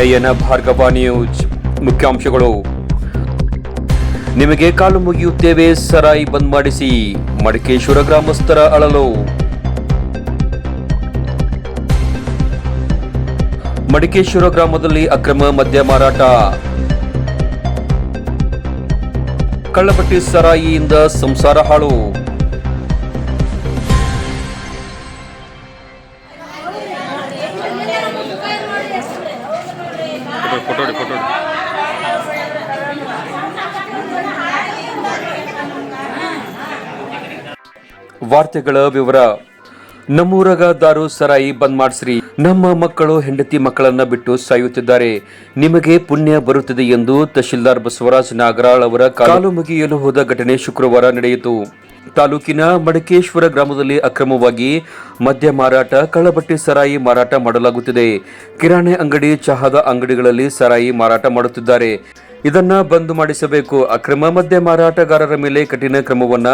ನಯನ Bhargava news ಮುಖ್ಯಾಂಶಗಳು. ನಿಮಗೆ ಕಾಲು ಮುಗಿಯುತ್ತೇವೆ, ಸರಾಯಿ ಬಂದ್ ಮಾಡಿಸಿ. ಮಡಿಕೇಶ್ವರ ಗ್ರಾಮಸ್ಥರ ಅಳಲು. ಮಡಿಕೇಶ್ವರ ಗ್ರಾಮದಲ್ಲಿ ಅಕ್ರಮ ಮದ್ಯ ಮಾರಾಟ. ಕಳ್ಳಬಟ್ಟಿ ಸರಾಯಿಯಿಂದ ಸಂಸಾರ ಹಾಳು. ಫೋಟೋ ಫೋಟೋ ವಾರ್ತೆಗಳ ವಿವರ. ನಮ್ಮೂರಾಗ ದಾರು ಸರಾಯಿ ಬಂದ್ ಮಾಡಿಸ್ರಿ. ನಮ್ಮ ಮಕ್ಕಳು ಹೆಂಡತಿ ಮಕ್ಕಳನ್ನ ಬಿಟ್ಟು ಸಾಯುತ್ತಿದ್ದಾರೆ. ನಿಮಗೆ ಪುಣ್ಯ ಬರುತ್ತದೆ ಎಂದು ತಹಶೀಲ್ದಾರ್ ಬಸವರಾಜ್ ನಾಗರಾಳ್ ಅವರ ಕಾಲು ಮುಗಿಯಲು ಹೋದ ಘಟನೆ ಶುಕ್ರವಾರ ನಡೆಯಿತು. ತಾಲೂಕಿನ ಮಡಕೇಶ್ವರ ಗ್ರಾಮದಲ್ಲಿ ಅಕ್ರಮವಾಗಿ ಮದ್ಯ ಮಾರಾಟ, ಕಳ್ಳಬಟ್ಟಿ ಸರಾಯಿ ಮಾರಾಟ ಮಾಡಲಾಗುತ್ತಿದೆ. ಕಿರಾಣಿ ಅಂಗಡಿ, ಚಹಾದ ಅಂಗಡಿಗಳಲ್ಲಿ ಸರಾಯಿ ಮಾರಾಟ ಮಾಡುತ್ತಿದ್ದಾರೆ. ಇದನ್ನ ಬಂದ್ ಮಾಡಿಸಬೇಕು. ಅಕ್ರಮ ಮದ್ಯ ಮಾರಾಟಗಾರರ ಮೇಲೆ ಕಠಿಣ ಕ್ರಮವನ್ನ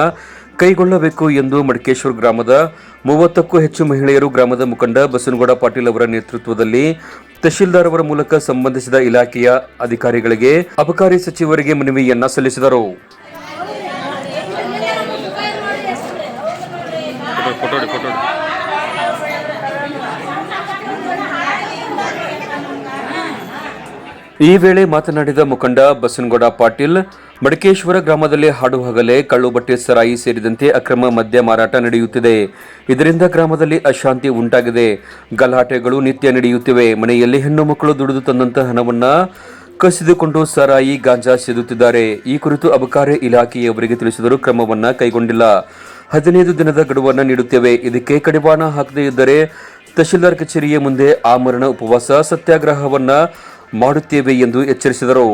ಕೈಗೊಳ್ಳಬೇಕು ಎಂದು ಮಡಕೇಶ್ವರ ಗ್ರಾಮದ ಮೂವತ್ತಕ್ಕೂ ಹೆಚ್ಚು ಮಹಿಳೆಯರು ಗ್ರಾಮದ ಮುಖಂಡ ಬಸನಗೌಡ ಪಾಟೀಲ್ ಅವರ ನೇತೃತ್ವದಲ್ಲಿ ತಹಶೀಲ್ದಾರ್ ಅವರ ಮೂಲಕ ಸಂಬಂಧಿಸಿದ ಇಲಾಖೆಯ ಅಧಿಕಾರಿಗಳಿಗೆ ಅಬಕಾರಿ ಸಚಿವರಿಗೆ ಮನವಿಯನ್ನ ಸಲ್ಲಿಸಿದರು. ಈ ವೇಳೆ ಮಾತನಾಡಿದ ಮುಖಂಡ ಬಸನಗೌಡ ಪಾಟೀಲ್, ಮಡಕೇಶ್ವರ ಗ್ರಾಮದಲ್ಲಿ ಹಾಡು ಹಗಲೇ, ಕಳ್ಳು ಬಟ್ಟೆ ಸರಾಯಿ ಸೇರಿದಂತೆ ಅಕ್ರಮ ಮದ್ಯ ಮಾರಾಟ ನಡೆಯುತ್ತಿದೆ. ಇದರಿಂದ ಗ್ರಾಮದಲ್ಲಿ ಅಶಾಂತಿ ಉಂಟಾಗಿದೆ. ಗಲಾಟೆಗಳು ನಿತ್ಯ ನಡೆಯುತ್ತಿವೆ. ಮನೆಯಲ್ಲಿ ಹೆಣ್ಣು ಮಕ್ಕಳು ದುಡಿದು ತಂದಂತಹ ಹಣವನ್ನ ಕಸಿದುಕೊಂಡು ಸರಾಯಿ, ಗಾಂಜಾ ಸೇದುತ್ತಿದ್ದಾರೆ. ಈ ಕುರಿತು ಅಬಕಾರಿ ಇಲಾಖೆಯವರಿಗೆ ತಿಳಿಸಿದರೂ ಕ್ರಮವನ್ನು ಕೈಗೊಂಡಿಲ್ಲ. ಹದಿನೈದು ದಿನದ ಗಡುವನ್ನು ನೀಡುತ್ತೇವೆ. ಇದಕ್ಕೆ ಕಡಿವಾಣ ಹಾಕದೇ ಇದ್ದರೆ ತಹಶೀಲ್ದಾರ್ ಕಚೇರಿಯ ಮುಂದೆ ಆಮರಣ ಉಪವಾಸ ಸತ್ಯಾಗ್ರಹವನ್ನ ಮಾಡುತ್ತೇವೆ ಎಂದು ಎಚ್ಚರಿಸಿದರು.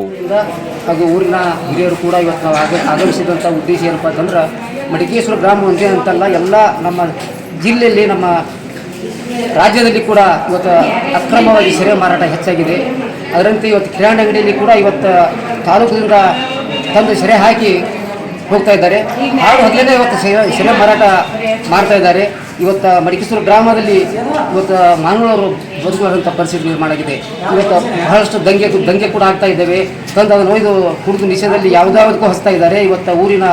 ಹಾಗೂ ಊರಿನ ಹಿರಿಯರು ಕೂಡ ಇವತ್ತು ನಾವು ಆಗ ಆಗಮಿಸಿದಂಥ ಉದ್ದೇಶ ಏನಪ್ಪ ಅಂತಂದ್ರೆ ಮಡಿಕೇಶ್ವರ ಗ್ರಾಮ ಒಂದೇ ಅಂತಲ್ಲ, ಎಲ್ಲ ನಮ್ಮ ಜಿಲ್ಲೆಯಲ್ಲಿ ನಮ್ಮ ರಾಜ್ಯದಲ್ಲಿ ಕೂಡ ಇವತ್ತು ಅಕ್ರಮವಾಗಿ ಸೆರೆ ಮಾರಾಟ ಹೆಚ್ಚಾಗಿದೆ. ಅದರಂತೆ ಇವತ್ತು ಕಿರಾಣಿ ಅಂಗಡಿಯಲ್ಲಿ ಕೂಡ ಇವತ್ತು ತಾಲೂಕಿನಿಂದ ತಂದು ಸೆರೆ ಹಾಕಿ ಹೋಗ್ತಾ ಇದ್ದಾರೆ. ಹಾಡು ಹೊದಲೇ ಇವತ್ತು ಸೆರೆ ಮಾರಾಟ ಮಾಡ್ತಾ ಇದ್ದಾರೆ. ಇವತ್ತು ಮಡಿಕೇಶ್ವರ ಗ್ರಾಮದಲ್ಲಿ ಇವತ್ತು ಮಾನವರು ಬದುಕುವಂಥ ಪರಿಸ್ಥಿತಿ ನಿರ್ಮಾಣ ಆಗಿದೆ. ಇವತ್ತು ಬಹಳಷ್ಟು ದಂಗೆ ದಂಗೆ ಕೂಡ ಆಗ್ತಾ ಇದ್ದೇವೆ. ತಂದು ಅದನ್ನು ಒಯ್ದು ಕುಡಿದು ನಿಷೇಧದಲ್ಲಿ ಯಾವುದಾವುದಕ್ಕೂ ಹಸ್ತಾ ಇದ್ದಾರೆ. ಇವತ್ತು ಊರಿನ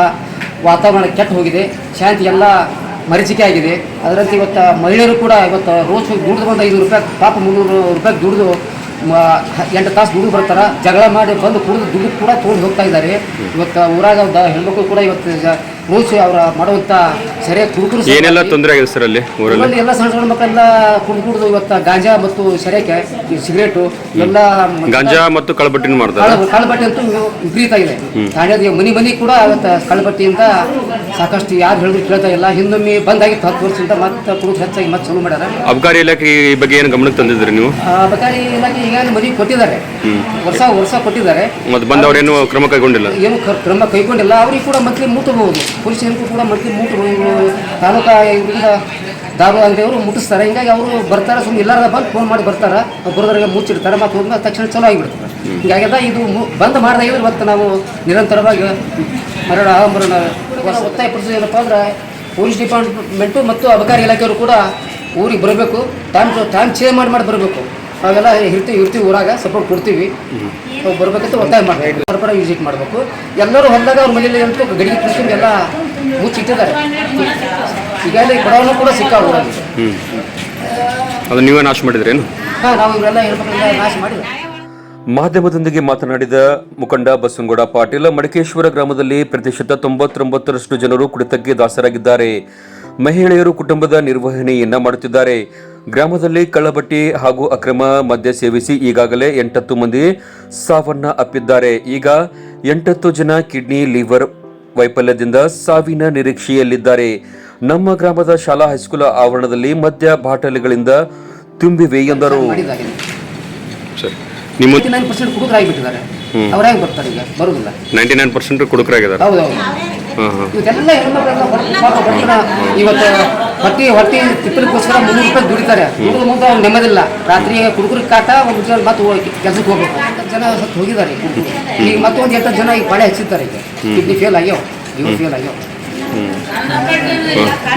ವಾತಾವರಣ ಕೆಟ್ಟು ಹೋಗಿದೆ. ಶಾಂತಿ ಎಲ್ಲ ಮರೀಚಿಕೆ ಆಗಿದೆ. ಅದರಂತೆ ಇವತ್ತು ಮಹಿಳೆಯರು ಕೂಡ ಇವತ್ತು ರೋಜ್ ದುಡಿದು ಬಂದ ಐದು ರೂಪಾಯಿ, ಪಾಪ ಮುನ್ನೂರು ರೂಪಾಯಿ ದುಡಿದು ಎಂಟು ತಾಸು ದುಡ್ಡು ಬರ್ತಾರೆ, ಜಗಳ ಮಾಡಿ ಬಂದು ಕುಡಿದು ದುಡ್ಡು ಕೂಡ ತೊಗೊಂಡು ಹೋಗ್ತಾ ಇದ್ದಾರೆ. ಇವತ್ತು ಊರಾಗ ಹೆಣ್ಮಕ್ಳು ಕೂಡ ಇವತ್ತು ರೋಜ್ ಅವರ ಮಾಡುವಂತ ಸರಿಯಾಗಿ ಕುಡುಕರು ಏನೆಲ್ಲ ತೊಂದರೆ ಆಗಿದೆ ಸರ್ ಅಲ್ಲಿ ಊರಲ್ಲಿ? ಎಲ್ಲ ಸಣ್ಣ ಸಣ್ಣ ಮಕ್ಕಳೆಲ್ಲ ಕುಡಿದು ಕುಡಿದು ಇವತ್ತು ಗಾಂಜಾ ಮತ್ತು ಸರಿಯಾಕೆ ಈ ಸಿಗರೇಟು ಎಲ್ಲ ಗಾಂಜಾ ಮತ್ತು ಕಳಬಟ್ಟಿನ ಮಾಡ್ತಾರೆ? ಕಾಳು ಕಾಳುಬಟ್ಟೆ ಅಂತೂ ವಿಪರೀತ ಇದೆ. ಠಾಣೆದ ಮನಿ ಮನಿ ಕೂಡ ಇವತ್ತು ಕಾಳುಬಟ್ಟೆಯಿಂದ ಸಾಕಷ್ಟು ಯಾರು ಹೇಳಿದ್ರು ಕೇಳ್ತಾ ಇಲ್ಲ. ಹಿಂದೊಮ್ಮೆ ಬಂದಾಗಿ ಹತ್ತು ವರ್ಷದಿಂದ ಮತ್ತೆ ಕುಡಿದು ಹೆಚ್ಚಾಗಿ ಮತ್ತೆ ಚಲೋ ಮಾಡ್ಯಾರ. ಅಬಕಾರಿ ಇಲಾಖೆ ಈ ಬಗ್ಗೆ ಏನು ಗಮನಕ್ಕೆ ತಂದಿದ್ರಿ ನೀವು? ಆ, ಅಬಕಾರಿ ಇಲಾಖೆ ಈಗಾಗಲೇ ಮನಿ ಕೊಟ್ಟಿದ್ದಾರೆ. ವರ್ಷ ವರ್ಷ ಕೊಟ್ಟಿದ್ದಾರೆ. ಮತ್ತೆ ಬಂದವರೇನು ಕ್ರಮ ಕೈಗೊಂಡಿಲ್ಲ? ಏನು ಕ್ರ- ಕ್ರಮ ಕೈಗೊಂಡಿಲ್ಲ. ಅವ್ರಿಗೆ ಕೂಡ ಮತ್ತೆ ಮುಟ್ಟಬಹುದು ಪೊಲೀಸರಿಗೂ ಕೂಡ ಮಡಿಕೆ ಮುಟ್ಟಬಹುದು ತಾಲೂಕಾ ಇವರಿಂದ ದಾರು ಅಂಗಡಿಯವರು ಮುಟ್ಟಿಸ್ತಾರೆ. ಹಿಂಗಾಗಿ ಅವರು ಬರ್ತಾರೆ ಸುಮ್ಮನೆ ಎಲ್ಲಾರ ಬಂದು ಫೋನ್ ಮಾಡಿ ಬರ್ತಾರೆ. ಬರೋದ್ರಿಗೆ ಮುಚ್ಚಿಡ್ತಾರೆ, ಮತ್ತು ಹೋದ್ಮೇಲೆ ತಕ್ಷಣ ಚಲೋ ಆಗಿಬಿಡ್ತಾರೆ ಹಿಂಗಾಗ್ಯದ ಇದು ಬಂದ್ ಮಾಡಿದ ಇವತ್ತು ನಾವು ನಿರಂತರವಾಗಿ ಮರಣ ಮರಣ ಒತ್ತಾಯ ಪಡಿಸೋದು ಏನಪ್ಪ ಅಂದ್ರೆ ಪೊಲೀಸ್ ಡಿಪಾರ್ಟ್ಮೆಂಟು ಮತ್ತು ಅಬಕಾರಿ ಇಲಾಖೆಯವರು ಕೂಡ ಊರಿಗೆ ಬರಬೇಕು. ಟೈಮ್ ಟೈಮ್ ಚೇಂಜ್ ಮಾಡಿ ಮಾಡಿ ಬರಬೇಕು. ನಾವೆಲ್ಲ ಇರ್ತೀವಿ ಇರ್ತೀವಿ ಊರಾಗ ಸಪೋರ್ಟ್ ಕೊಡ್ತೀವಿ. ನಾವು ಬರ್ಬೇಕಂತ ಒತ್ತಾಯ ಮಾಡ್ತೀವಿ. ಪರಪರ ವಿಸಿಟ್ ಮಾಡಬೇಕು. ಎಲ್ಲರೂ ಹೊಲದಾಗ ಅವ್ರ ಮನೇಲಿ ಅಂತೂ ಗಡಿಗೆ ತುಂಬಿಕೊಂಡು ಎಲ್ಲ ಮುಚ್ಚಿಟ್ಟಿದ್ದಾರೆ ಈಗಾಗಲೇ ಕೊಡೋನು ಕೂಡ ಸಿಕ್ಕ ಊರಲ್ಲಿ. ಅದು ನೀವೇ ನಾಶ ಮಾಡಿದ್ರೇನು ಹಾಂ ನಾವು ಇವರೆಲ್ಲ ಹೆಣ್ಮಕ್ಳೆಲ್ಲ ನಾಶ ಮಾಡಿದ್ವಿ. ಮಾಧ್ಯಮದೊಂದಿಗೆ ಮಾತನಾಡಿದ ಮುಖಂಡ ಬಸವನಗೌಡ ಪಾಟೀಲ್ ಮಡಿಕೇಶ್ವರ ಗ್ರಾಮದಲ್ಲಿ ಪ್ರತಿಶತ ತೊಂಬತ್ತೊಂಬತ್ತರಷ್ಟು ಜನರು ಕುಡಿತಕ್ಕೆ ದಾಸರಾಗಿದ್ದಾರೆ. ಮಹಿಳೆಯರು ಕುಟುಂಬದ ನಿರ್ವಹಣೆಯನ್ನ ಮಾಡುತ್ತಿದ್ದಾರೆ. ಗ್ರಾಮದಲ್ಲಿ ಕಳ್ಳಬಟ್ಟಿ ಹಾಗೂ ಅಕ್ರಮ ಮದ್ಯ ಸೇವಿಸಿ ಈಗಾಗಲೇ ಎಂಟತ್ತು ಮಂದಿ ಸಾವನ್ನ ಅಪ್ಪಿದ್ದಾರೆ. ಈಗ ಎಂಟತ್ತು ಜನ ಕಿಡ್ನಿ ಲಿವರ್ ವೈಫಲ್ಯದಿಂದ ಸಾವಿನ ನಿರೀಕ್ಷೆಯಲ್ಲಿದ್ದಾರೆ. ನಮ್ಮ ಗ್ರಾಮದ ಶಾಲಾ ಹೈಸ್ಕೂಲ್ ಆವರಣದಲ್ಲಿ ಮದ್ಯ ಬಾಟಲಿಗಳಿಂದ ತುಂಬಿವೆ ಎಂದರು. ಬರೋದಿಲ್ಲ. ಇವತ್ತೆಲ್ಲ ಹೆಣ್ಮಕ್ಳೆಲ್ಲ ಇವತ್ತು ಹೊಟ್ಟಿ ಹೊಟ್ಟಿ ತಿಪ್ಪಲಿಗೋಸ್ಕರ ಮುನ್ನೂರು ರೂಪಾಯಿ ದುಡಿತಾರೆ ದುಡಿದ ಮುಂದೆ ಅವ್ರು ನೆಮ್ಮದಿಲ್ಲ ರಾತ್ರಿ ಹುಡುಗರು ಕಾಟ ಒಂದು ಜನ ಮತ್ತೆ ಕೆಲಸಕ್ಕೆ ಹೋಗ್ಬೇಕು ಜನ ಹೋಗಿದ್ದಾರೆ ಈಗ ಮತ್ತೊಂದು ಎಂಟು ಜನ ಈಗ ಬಾಳೆ ಹಚ್ಚಿದ್ದಾರೆ ಈಗ ಕಿಡ್ನಿ ಫೇಲ್ ಆಗ್ಯಾವ ಇವು ಫೇಲ್ ಆಗ್ಯಾವ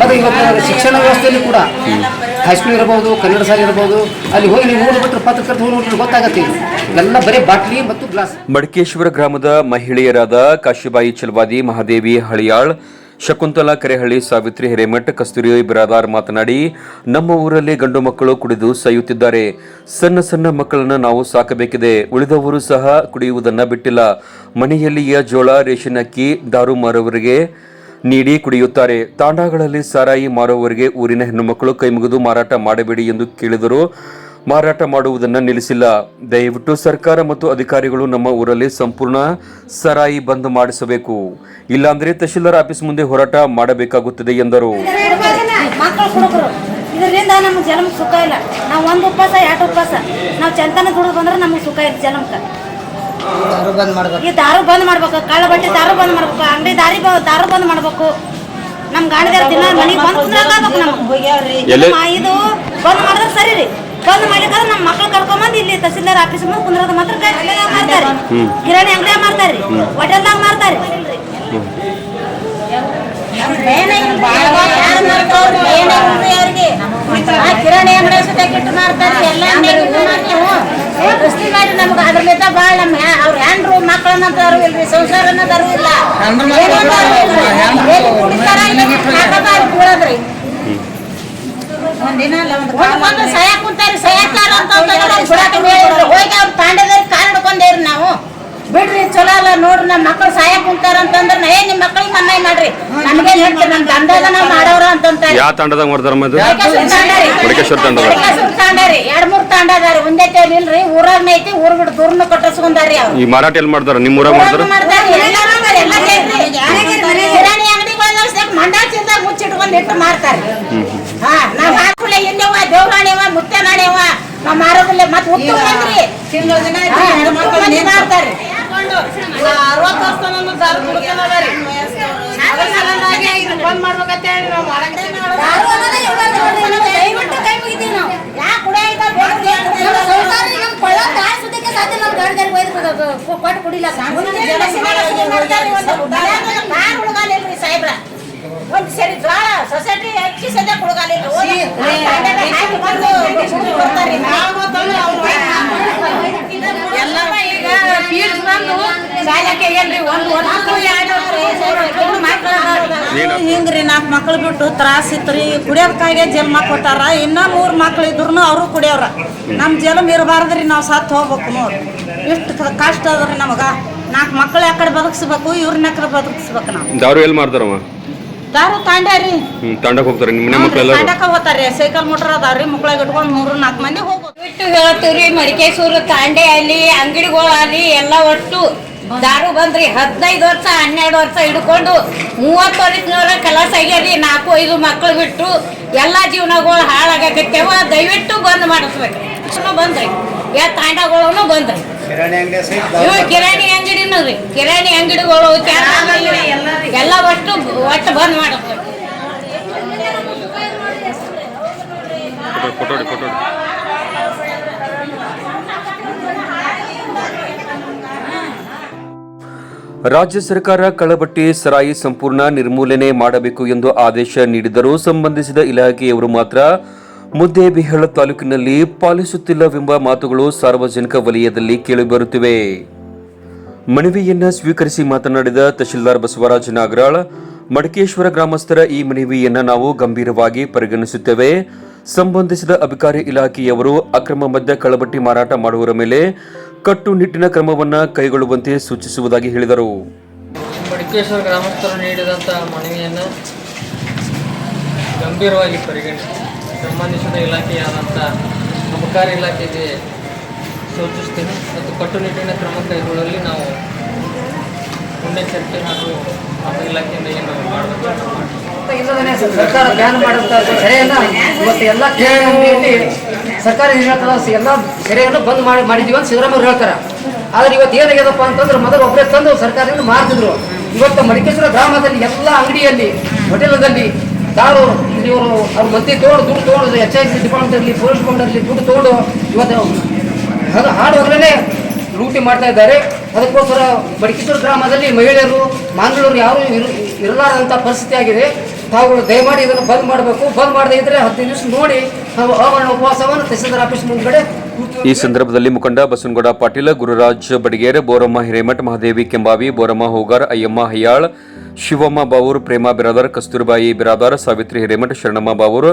ಮತ್ತು ಇವತ್ತು ಶಿಕ್ಷಣ ವ್ಯವಸ್ಥೆಯಲ್ಲಿ ಕೂಡ ಹೈಸ್ಕೂಲ್ ಇರಬಹುದು ಕನ್ನಡ ಶಾಲೆ ಇರಬಹುದು ಅಲ್ಲಿ ಹೋಗಿ ನೀವು ನೋಡ್ಬಿಟ್ರೆ ಪತ್ರಕರ್ತ ನೋಡ್ಬಿಟ್ರೆ ಗೊತ್ತಾಗತ್ತೆ ಎಲ್ಲ ಬರೀ ಬಾಟ್ಲಿ ಮತ್ತು ಗ್ಲಾಸ್. ಮಡಕೇಶ್ವರ ಗ್ರಾಮದ ಮಹಿಳೆಯರಾದ ಕಾಶಿಬಾಯಿ ಚಲವಾದಿ, ಮಹಾದೇವಿ ಹಳಿಯಾಳ್, ಶಕುಂತಲಾ ಕೆರೆಹಳ್ಳಿ, ಸಾವಿತ್ರಿ ಹಿರೇಮಠ್, ಕಸ್ತೂರಿ ಬಿರಾದಾರ್ ಮಾತನಾಡಿ, ನಮ್ಮ ಊರಲ್ಲಿ ಗಂಡು ಮಕ್ಕಳು ಕುಡಿದು ಸಾಯುತ್ತಿದ್ದಾರೆ. ಸಣ್ಣ ಸಣ್ಣ ಮಕ್ಕಳನ್ನು ನಾವು ಸಾಕಬೇಕಿದೆ. ಉಳಿದವರು ಸಹ ಕುಡಿಯುವುದನ್ನ ಬಿಟ್ಟಿಲ್ಲ. ಮನೆಯಲ್ಲಿಯ ಜೋಳ, ರೇಷನ್ ಅಕ್ಕಿ ದಾರು ಮಾರುವವರಿಗೆ ನೀಡಿ ಕುಡಿಯುತ್ತಾರೆ. ತಾಂಡಾಗಳಲ್ಲಿ ಸಾರಾಯಿ ಮಾರುವವರಿಗೆ ಊರಿನ ಹೆಣ್ಣುಮಕ್ಕಳು ಕೈಮುಗಿದು ಮಾರಾಟ ಮಾಡಬೇಡಿ ಎಂದು ಕೇಳಿದರು ಮಾರಾಟ ಮಾಡುವುದನ್ನು ನಿಲ್ಲಿಸಿಲ್ಲ. ದಯವಿಟ್ಟು ಸರ್ಕಾರ ಮತ್ತು ಅಧಿಕಾರಿಗಳು ನಮ್ಮ ಊರಲ್ಲಿ ಸಂಪೂರ್ಣ ಸರಾಯಿ ಬಂದ್ ಮಾಡಿಸಬೇಕು. ಇಲ್ಲಾಂದ್ರೆ ತಹಶೀಲ್ದಾರ್ ಆಫೀಸ್ ಮುಂದೆ ಹೋರಾಟ ಮಾಡಬೇಕಾಗುತ್ತದೆ ಎಂದರು. ಇದರಿಂದ ಜನ್ಮಕ್ಕೆ ಸುಖ ಇಲ್ಲ. ನಾವು ಒಂದು ಉಪವಾಸ, ಎರಡು ಉಪವಾಸ. ನಾವು ಚಂತನ ದುಡಿದು ಬಂದ್ರೆ ನಮಗೆ ಇಲ್ಲ ಈ ದಾರು ಬಂದ್ ಮಾಡ್ಬೇಕು ಕಳ್ಳ ಬಟ್ಟೆ ದಾರು ಬಂದ್ ಮಾಡ್ಬೇಕು ಅಂಗಡಿ ದಾರಿ ಬ- ದಾರು ಬಂದ್ ಮಾಡ್ಬೇಕು. ನಮ್ ಗಾಡಿದಾರ ದಿನ ಮನೆಗೆ ಬಂದ್ ಕುಂದ್ರಾಗಬೇಕು ನಮ್ಗೆ. ಇದು ಬಂದ್ ಮಾಡಿದ್ರೆ ಸರಿ ರೀ. ಬಂದ್ ಮಾಡಿದ್ರೆ ನಮ್ಮ ಮಕ್ಳು ಕರ್ಕೊಂಬಂದು ಇಲ್ಲಿ ತಹಸೀಲ್ದಾರ್ ಆಫೀಸ್ ಮುಂದೆ ಕುಂದ್ರದ ಮಾತ್ರ ಮಾಡ್ತಾರೆ ಕಿರಾಣಿ ಅಂಗಡಿಯಾಗ ಮಾಡ್ತಾರೆ ಹೋಟೆಲ್ದಾಗ ಮಾಡ್ತಾರೆ ಕಿರಾಣಿ ಅಂಗಡಿ ಸುತ್ತ ಕಿಟ್ಟು ಮಾಡ್ತಾರೆ ಎಲ್ಲ ರಸ್ತೆ ಮಾಡಿ ನಮ್ಗೆ ಅದ್ರಲ್ಲಿದ್ದ ಭಾಳ ನಮ್ಮ ಅವ್ರ ಹ್ಯಾಂಡ್ರು ಮಕ್ಕಳನ್ನ ತರು ಇಲ್ರಿ ಸಂಸಾರ ಅನ್ನೋದಾರು ಇಲ್ಲ ಏನೋ ತರು ಇಲ್ಲಿ ಅಲ್ಲಿ ಬೀಳೋದ್ರಿ. ಒಂದ್ ಕುಂತಾರಿ ಹೇಳಿದ್ರು. ಹೋಗಿ ಅವ್ರ ತಾಂಡದಲ್ಲಿ ಕಾರ್ ಹಿಡ್ಕೊಂಡೇವ್ರಿ ನಾವು. ಬಿಡ್ರಿ ಚಲೋ ಅಲ್ಲ ನೋಡ್ರಿ ನಮ್ಮ ಮಕ್ಳು ಸಹಾಯ ಕುಂತಾರ ಅಂತಂದ್ರ ಏ ನಿಮ್ ಮಕ್ಳಿಗೆ ಮನ್ನಾಯ್ ಮಾಡ್ರಿ. ನಮ್ಗೆ ಹೇಳ್ತೀರಿ ನಮ್ ನಾವ್ ಮಾಡವ್ರ ಅಂತಂತ ಯಾವ ತಾಂಡದಾಗ ಮಡಿಕೇಶ್ವರ ತಾಂಡಾರಿ ಎರಡ್ ಮೂರ್ ತಾಂಡ ಅದಾರಿ ಒಂದೇ ತೇಲ್ ಇಲ್ರಿ. ಊರಾಗ ಐತಿ ಊರ್ ಬಿಟ್ಟು ದೂರ್ನ ಕಟ್ಟಿಸ್ಕೊಂಡಾರಿ ಅವ್ರು. ಈ ಮಾರಾಟ ಎಲ್ಲಿ ಮಾಡ್ತಾರ ನಿಮ್ಮ ಊರಾಗ ಮಾಡ್ತಾರ? ಮಾಡ್ತಾರಿ, ಎಲ್ಲ ಮಾಡ್ತಾರಿ, ಎಲ್ಲ ಸೇರಿ. ಕಿರಾಣಿ ಅಂಗಡಿಗಳನ್ನ ಸೇರಿ ಮಂಡಾಳ ಚೀಲದಾಗ ಮುಚ್ಚಿಟ್ಕೊಂಡ್ ಇಟ್ಟು ಮಾರ್ತಾರೆ ಹಾ ನಾವ್ ಹಾಕುಲೆ ಎಲ್ಲವ ದೇವ್ರಾಣಿವ ಮುತ್ಯನಾಣಿವ ನಾವ್ ಮಾರೋದಿಲ್ಲ. ಮತ್ ಉತ್ತು ಬಂದ್ರಿ ಮಾರ್ತಾರಿ ಅರವತ್ತು ವರ್ಷ ನನ್ನ ದಾರು ಕುಡ್ಕೊಂಡದಾರಿ ಅದ್ರ ಸಲುವಾಗಿ ಇದನ್ನ ಬಂದ್ ಮಾಡ್ಬೇಕಂತ ಹೇಳಿ ನಾವು ಕೊಟ್ಟು ಕುಡಿಲ್ಲ ಒಂದು. ಸರಿ ಜ್ವಾಳ ಸೊಸೈಟಿ ಅಕ್ಕಿ ಸದ್ಯ ಹುಡುಗಾಲಿಲ್ಲ ಹೋಗಿ ಹಾಕಿ ಬಂದು ಸುಮ್ನೆ ಬರ್ತಾರ್ರಿ. ಎಲ್ಲವ ಬಂದು ಏನ್ರಿ ಒಂದು ವರ್ಷಕ್ಕೂ ಎರಡು. ಹಿಂಗ್ರಿ ನಾಲ್ಕು ಮಕ್ಳು ಬಿಟ್ಟು ತ್ರಾಸ ಇತ್ರಿ. ಕುಡಿಯೋದಕ್ಕಾಗೆ ಜನ್ಮ ಕೊಟ್ಟಾರ ಇನ್ನ ಮೂರು ಮಕ್ಳು ಇದ್ರು ಅವರು ಕುಡಿಯೋರ ನಮ್ಮ ಜಲಮ್ ಇರಬಾರ್ದ್ರಿ ನಾವು ಸತ್ತು ಹೋಗ್ಬೇಕು ನೋಡ್ರಿ ಇಷ್ಟು ಕಷ್ಟ ಅದ್ರಿ ನಮಗ. ನಾಲ್ಕು ಮಕ್ಳು ಯಾಕಡೆ ಬದುಕಿಸ್ಬೇಕು ಇವ್ರನ್ನ ಯಾಕಡೆ ಬದುಕಿಸ್ಬೇಕು ನಾವು? ದಾರು ಎಲ್ಲಿ ಮಾಡ್ತಾರಮ್ಮ ದಾರು ತಾಂಡ್ಯಾರಿ? ಹ್ಮ್ ತಾಂಡಕ್ ಹೋಗ್ತಾರೆ ನಿಮ್ಮ ಮನೆ ಮಕ್ಕಳೆಲ್ಲ ತಾಂಡಕ ಹೋಗ್ತಾರ್ರಿ ಸೈಕಲ್ ಮೋಟ್ರ್ ಅದಾವ್ರಿ ಮಕ್ಳಾಗ ಇಟ್ಕೊಂಡು ಮೂರು ನಾಲ್ಕು ಮಂದಿ ಹೋಗ್ಬೋದು ಬಿಟ್ಟು ಹೇಳ್ತೀವ್ರಿ ಮಡಿಕೇಶ್ವರ ತಾಂಡೆ ಅಲ್ಲಿ ಅಂಗಡಿಗಳು ಅಲ್ಲಿ ಎಲ್ಲ ಒಟ್ಟು ದಾರು ಬಂದ್ರಿ. ಹದಿನೈದು ವರ್ಷ ಹನ್ನೆರಡು ವರ್ಷ ಹಿಡ್ಕೊಂಡು ಮೂವತ್ತು ವರ್ಷದವರ ಕೆಲಸ ಆಗ್ಯಾರಿ ನಾಲ್ಕು ಐದು ಮಕ್ಕಳು ಬಿಟ್ಟು ಎಲ್ಲ ಜೀವನಗಳು ಹಾಳಾಗಕತ್ತೇವ ದಯವಿಟ್ಟು ಬಂದ್ ಮಾಡಿಸ್ಬೇಕು ಬಂದ್ರಿ. ಯಾ ತಾಂಡಗಳೂ ಬಂದ್ರಿ. ಇವು ಕಿರಾಣಿ ಅಂಗಡಿನೂ ರೀ. ಕಿರಾಣಿ ಅಂಗಡಿಗಳು ಅಂಗಡಿ ಎಲ್ಲ ಒಟ್ಟು ಒಟ್ಟು ಬಂದ್ ಫೋಟೋ ರಾಜ್ಯ ಸರ್ಕಾರ ಕಳಬಟ್ಟಿ ಸರಾಯಿ ಸಂಪೂರ್ಣ ನಿರ್ಮೂಲನೆ ಮಾಡಬೇಕು ಎಂದು ಆದೇಶ ನೀಡಿದರೂ ಸಂಬಂಧಿಸಿದ ಇಲಾಖೆಯವರು ಮಾತ್ರ ಮುದ್ದೇಬಿಹಳ ತಾಲೂಕಿನಲ್ಲಿ ಪಾಲಿಸುತ್ತಿಲ್ಲವೆಂಬ ಮಾತುಗಳು ಸಾರ್ವಜನಿಕ ವಲಯದಲ್ಲಿ ಕೇಳಿಬರುತ್ತಿವೆ. ಮನವಿಯನ್ನು ಸ್ವೀಕರಿಸಿ ಮಾತನಾಡಿದ ತಹಶೀಲ್ದಾರ್ ಬಸವರಾಜ ನಾಗರಾಳ್, ಮಡಕೇಶ್ವರ ಗ್ರಾಮಸ್ಥರ ಈ ಮನವಿಯನ್ನು ನಾವು ಗಂಭೀರವಾಗಿ ಪರಿಗಣಿಸುತ್ತೇವೆ. ಸಂಬಂಧಿಸಿದ ಅಧಿಕಾರಿ ಇಲಾಖೆಯವರು ಅಕ್ರಮ ಮದ್ಯ ಕಳಬಟ್ಟಿ ಮಾರಾಟ ಮಾಡುವರ ಮೇಲೆ ಕಟ್ಟುನಿಟ್ಟಿನ ಕ್ರಮವನ್ನು ಕೈಗೊಳ್ಳುವಂತೆ ಸೂಚಿಸುವುದಾಗಿ ಹೇಳಿದರು. ಮಡಕೇಶ್ವರ ಗ್ರಾಮಸ್ಥರು ನೀಡಿದಂತಹ ಮನವಿಯನ್ನು ಗಂಭೀರವಾಗಿ ಪರಿಗಣಿಸಿ. ಸಂಬಂಧಿಸಿದ ಇಲಾಖೆಯಾದಂಥ ಅಬಕಾರಿ ಇಲಾಖೆಗೆ ಸೂಚಿಸ್ತೀನಿ. ಮತ್ತು ಕಟ್ಟುನಿಟ್ಟಿನ ಕ್ರಮ ಕೈಗೊಳ್ಳಲು. ನಾವು ಮುನ್ನೆಚ್ಚರಿಕೆ ಹಾಗೂ ನಮ್ಮ ಇಲಾಖೆಯಿಂದ ಏನು ಮಾಡಬೇಕು ಸರ್ಕಾರ ಬ್ಯಾನ್ ಇವತ್ತು ಎಲ್ಲ ಸರ್ಕಾರ ಏನು ಹೇಳ್ತಾರ ಎಲ್ಲ ಸೆರೆಯನ್ನು ಬಂದ್ ಮಾಡಿ ಮಾಡಿದೀವಿ ಅಂತ ಸಿದ್ದರಾಮಯ್ಯ ಹೇಳ್ತಾರೆ. ಆದ್ರೆ ಇವತ್ತು ಏನಾಗ್ಯದಪ್ಪ ಅಂತಂದ್ರೆ ಮೊದಲು ಒಬ್ಬರೇ ತಂದು ಸರ್ಕಾರದಿಂದ ಮಾರ್ತಿದ್ರು. ಇವತ್ತು ಮಡಿಕೇಶ್ವರ ಗ್ರಾಮದಲ್ಲಿ ಎಲ್ಲ ಅಂಗಡಿಯಲ್ಲಿ ಹೋಟೆಲ್ದಲ್ಲಿ ಇಲ್ಲಿ ಇವರು ಅವ್ರ ಮತ್ತೆ ತೋಡು ದುಡ್ಡು ತೋಡು ಎಚ್ ಐ ಡಿಪಾರ್ಟ್ಮೆಂಟ್ ಇರಲಿ ಪೊಲೀಸ್ ಡಿಪಾರ್ಟ್ಮೆಂಟ್ ಇರಲಿ ದುಡ್ಡು ತೋಡು ಇವತ್ತು ಅದು ಹಾಡು ಹೋಗ್ಲೇ ಲೂಟಿ ಮಾಡ್ತಾ ಇದ್ದಾರೆ. ಅದಕ್ಕೋಸ್ಕರ ಬಡಕಿಸೂರು ಗ್ರಾಮದಲ್ಲಿ ಮಹಿಳೆಯರು ಮಂಗಳೂರು ಯಾರು ಇರು- ಇರಲಾರದಂಥ ಪರಿಸ್ಥಿತಿ ಆಗಿದೆ. ತಾವುಗಳು ದಯಮಾಡಿ ಇದನ್ನು ಬಂದ್ ಮಾಡಬೇಕು. ಬಂದ್ ಮಾಡದೇ ಇದ್ರೆ ಹತ್ತು ದಿವಸ ನೋಡಿ ನಾವು ಆವರಣ ಉಪವಾಸವನ್ನು ತಹಸೀಲ್ದಾರ್ ಆಫೀಸ್ ಮುಂದ್ಗಡೆ ಈ ಸಂದರ್ಭದಲ್ಲಿ ಮುಖಂಡ ಬಸವನಗೌಡ ಪಾಟೀಲ್, ಗುರುರಾಜ್ ಬಡಿಗೇರ್, ಬೋರಮ್ಮ ಹಿರೇಮಠ, ಮಹಾದೇವಿ ಕೆಂಬಾವಿ, ಬೋರಮ್ಮ ಹೋಗಾರ್, ಅಯ್ಯಮ್ಮ ಹಯ್ಯಾಳ್ ಶಿವಮ್ಮ ಬಾವೂರ್, ಪ್ರೇಮ ಬಿರಾದಾರ್, ಕಸ್ತೂರ್ಬಾಯಿ ಬಿರಾದಾರ್, ಸಾವಿತ್ರಿ ಹಿರೇಮಠ, ಶರಣಮ್ಮ ಬಾವೂರ್,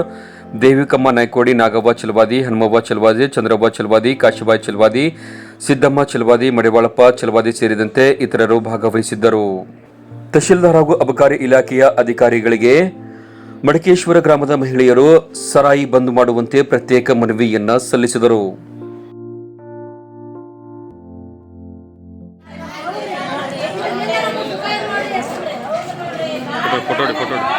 ದೇವಿಕಮ್ಮ ನಾಯ್ಕೋಡಿ, ನಾಗವ್ವ ಚಲವಾದಿ, ಹನುಮವ್ವ ಚಲವಾದಿ, ಚಂದ್ರವ್ವ ಚಲವಾದಿ, ಕಾಶಿಬಾಯಿ ಚಲವಾದಿ, ಸಿದ್ದಮ್ಮ ಚಲವಾದಿ, ಮಡಿವಾಳಪ್ಪ ಚಲವಾದಿ ಸೇರಿದಂತೆ ಇತರರು ಭಾಗವಹಿಸಿದ್ದರು. ತಹಶೀಲ್ದಾರ್ ಹಾಗೂ ಅಬಕಾರಿ ಇಲಾಖೆಯ ಅಧಿಕಾರಿಗಳಿಗೆ ಮಡಕೇಶ್ವರ ಗ್ರಾಮದ ಮಹಿಳೆಯರು ಸರಾಯಿ ಬಂದ್ ಮಾಡುವಂತೆ ಪ್ರತ್ಯೇಕ ಮನವಿಯನ್ನ ಸಲ್ಲಿಸಿದರು. Photo photo